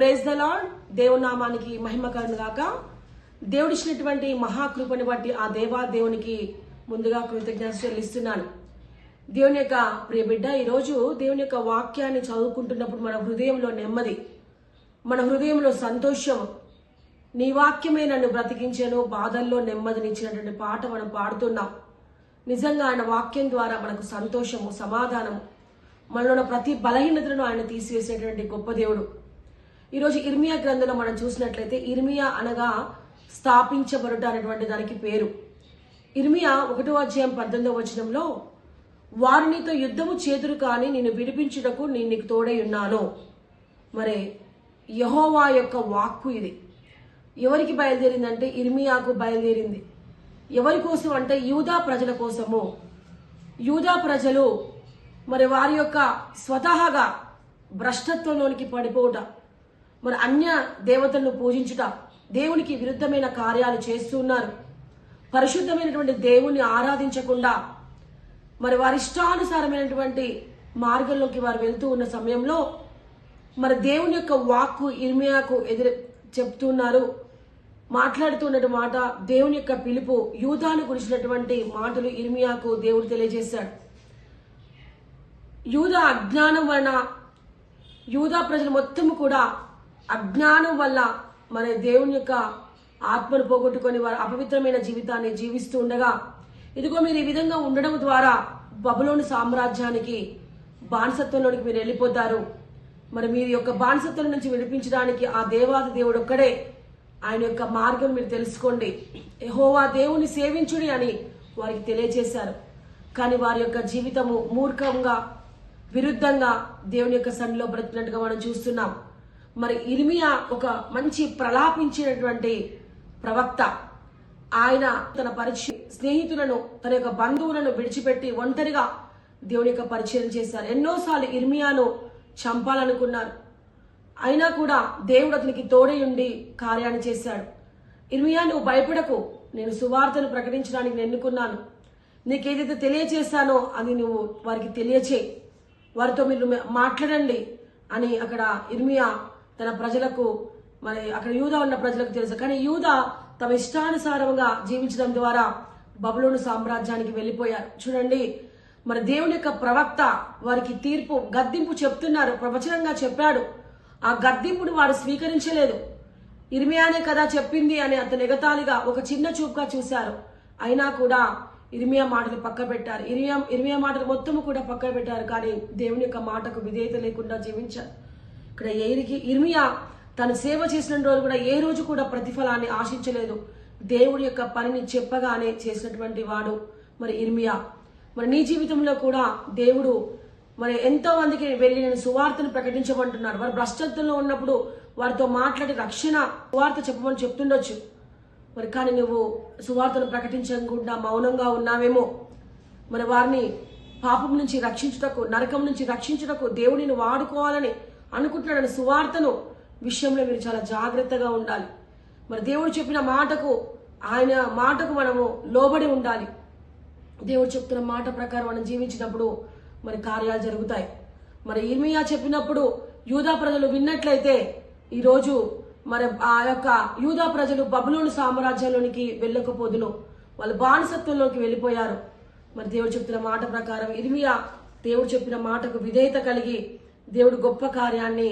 Praise the lord దేవునామానికి మహిమ కలుగును గాక. దేవుడిచ్చినటువంటి మహాకృపని బట్టి ఆ దేవా దేవునికి ముందుగా కృతజ్ఞత చెల్లిస్తున్నాను. దేవుని యొక్క ప్రియ బిడ్డ ఈరోజు దేవుని యొక్క వాక్యాన్ని చదువుకుంటున్నప్పుడు మన హృదయంలో నెమ్మది మన హృదయంలో సంతోషం నీ వాక్యమే నన్ను బ్రతికించాను బాధల్లో నెమ్మదినిచ్చినటువంటి పాట మనం పాడుతున్నాం. నిజంగా ఆయన వాక్యం ద్వారా మనకు సంతోషము సమాధానము మనలో ప్రతి బలహీనతను ఆయన తీసివేసేటువంటి గొప్ప దేవుడు. ఈరోజు ఇర్మియా గ్రంథంలో మనం చూసినట్లయితే ఇర్మియా అనగా స్థాపించబడుట అనేటువంటి దానికి పేరు. ఇర్మియా ఒకటో అధ్యాయం పద్దెనిమిదవ వచనంలో వారు నీతో యుద్ధము చేతురు కానీ నేను విడిపించుటకు నేను నీకు తోడై ఉన్నాను. మరి యహోవా యొక్క వాక్కు ఇది. ఎవరికి బయలుదేరిందంటే ఇర్మియాకు బయలుదేరింది. ఎవరి కోసం అంటే యూదా ప్రజల కోసము. యూదా ప్రజలు మరి వారి యొక్క స్వతహాగా భ్రష్టత్వంలోనికి పడిపోవటం. మరి అన్య దేవతలను పూజించుట దేవునికి విరుద్ధమైన కార్యాలు చేస్తున్నారు పరిశుద్ధమైనటువంటి దేవుణ్ణి ఆరాధించకుండా మరి వారి ఇష్టానుసారమైనటువంటి మార్గంలోకి వారు వెళ్తూ ఉన్న సమయంలో మరి దేవుని యొక్క వాక్కు ఇర్మియాకు ఎదురు చెప్తున్నారు మాట్లాడుతున్నట్టు మాట దేవుని యొక్క పిలుపు యూదాను గురించినటువంటి మాటలు ఇర్మియాకు దేవుడు తెలియజేశాడు. యూదా అజ్ఞానం వలన యూదా ప్రజలు మొత్తం కూడా అజ్ఞానం వల్ల మన దేవుని యొక్క ఆత్మను పోగొట్టుకొని వారు అపవిత్రమైన జీవితాన్ని జీవిస్తూ ఉండగా ఇదిగో మీరు ఈ విధంగా ఉండడం ద్వారా బబులోని సామ్రాజ్యానికి బానిసత్వంలోనికి మీరు వెళ్ళిపోతారు. మరి మీ యొక్క బానిసత్వం నుంచి విడిపించడానికి ఆ దేవాది దేవుడు ఒక్కడే. ఆయన యొక్క మార్గం మీరు తెలుసుకోండి. ఎహోవా దేవుని సేవించుడి అని వారికి తెలియజేశారు. కానీ వారి యొక్క జీవితము మూర్ఖంగా విరుద్ధంగా దేవుని యొక్క సన్నిలో బ్రతికినట్టుగా మనం చూస్తున్నాం. మరి ఇర్మియా ఒక మంచి ప్రలాపించినటువంటి ప్రవక్త. ఆయన తన పరిచయం స్నేహితులను తన యొక్క బంధువులను విడిచిపెట్టి ఒంటరిగా దేవుని యొక్క పరిచయం చేశారు. ఎన్నోసార్లు ఇర్మియాను చంపాలనుకున్నారు. అయినా కూడా దేవుడు అతనికి తోడై ఉండి కార్యాన్ని చేశాడు. ఇర్మియా నువ్వు భయపడకు. నేను సువార్తను ప్రకటించడానికి నేను ఎన్నుకున్నాను. నీకు ఏదైతే తెలియచేశానో అది నువ్వు వారికి తెలియచేయి. వారితో మీరు మాట్లాడండి అని అక్కడ ఇర్మియా తన ప్రజలకు మరి అక్కడ యూదా ఉన్న ప్రజలకు తెలుసు. కానీ యూదా తమ ఇష్టానుసారంగా జీవించడం ద్వారా బబులోను సామ్రాజ్యానికి వెళ్ళిపోయారు. చూడండి మరి దేవుని యొక్క ప్రవక్త వారికి తీర్పు గద్దింపు చెప్తున్నారు. ప్రవచనంగా చెప్పాడు. ఆ గద్దింపును వారు స్వీకరించలేదు. ఇర్మియానే కదా చెప్పింది అని అతను నిగతాలిగా ఒక చిన్న చూపుగా చూశారు. అయినా కూడా ఇర్మియా మాటలు పక్క పెట్టారు. ఇర్మియా ఇర్మియా మాటలు మొత్తం కూడా పక్క పెట్టారు. కానీ దేవుని యొక్క మాటకు విధేయత లేకుండా జీవించారు. ఇక్కడ ఎయిరికి ఇర్మియా తను సేవ చేసిన రోజు కూడా ఏ రోజు కూడా ప్రతిఫలాన్ని ఆశించలేదు. దేవుడి యొక్క పనిని చెప్పగానే చేసినటువంటి వాడు మరి ఇర్మియా. మరి నీ జీవితంలో కూడా దేవుడు మరి ఎంతో మందికి వెళ్ళి నేను సువార్తను ప్రకటించమంటున్నాడు. వారు భ్రష్టత్వంలో ఉన్నప్పుడు వారితో మాట్లాడి రక్షణ సువార్త చెప్పమని చెప్తుండొచ్చు. మరి కానీ నువ్వు సువార్తను ప్రకటించకుండా మౌనంగా ఉన్నావేమో? మరి వారిని పాపం నుంచి రక్షించుటకు నరకం నుంచి రక్షించుటకు దేవుడిని వాడుకోవాలని అనుకుంటున్నాడని సువార్తను విషయంలో మీరు చాలా జాగ్రత్తగా ఉండాలి. మరి దేవుడు చెప్పిన మాటకు ఆయన మాటకు మనము లోబడి ఉండాలి. దేవుడు చెప్తున్న మాట ప్రకారం మనం జీవించినప్పుడు మరి కార్యాలు జరుగుతాయి. మరి ఇర్మియా చెప్పినప్పుడు యూదా ప్రజలు విన్నట్లయితే ఈరోజు మరి ఆ యొక్క యూదా ప్రజలు బబులోని సామ్రాజ్యంలోనికి వెళ్ళకపోదును. వాళ్ళు బానిసత్వంలోకి వెళ్ళిపోయారు. మరి దేవుడు చెప్తున్న మాట ప్రకారం ఇర్మియా దేవుడు చెప్పిన మాటకు విధేయత కలిగి దేవుడు గొప్ప కార్యాన్ని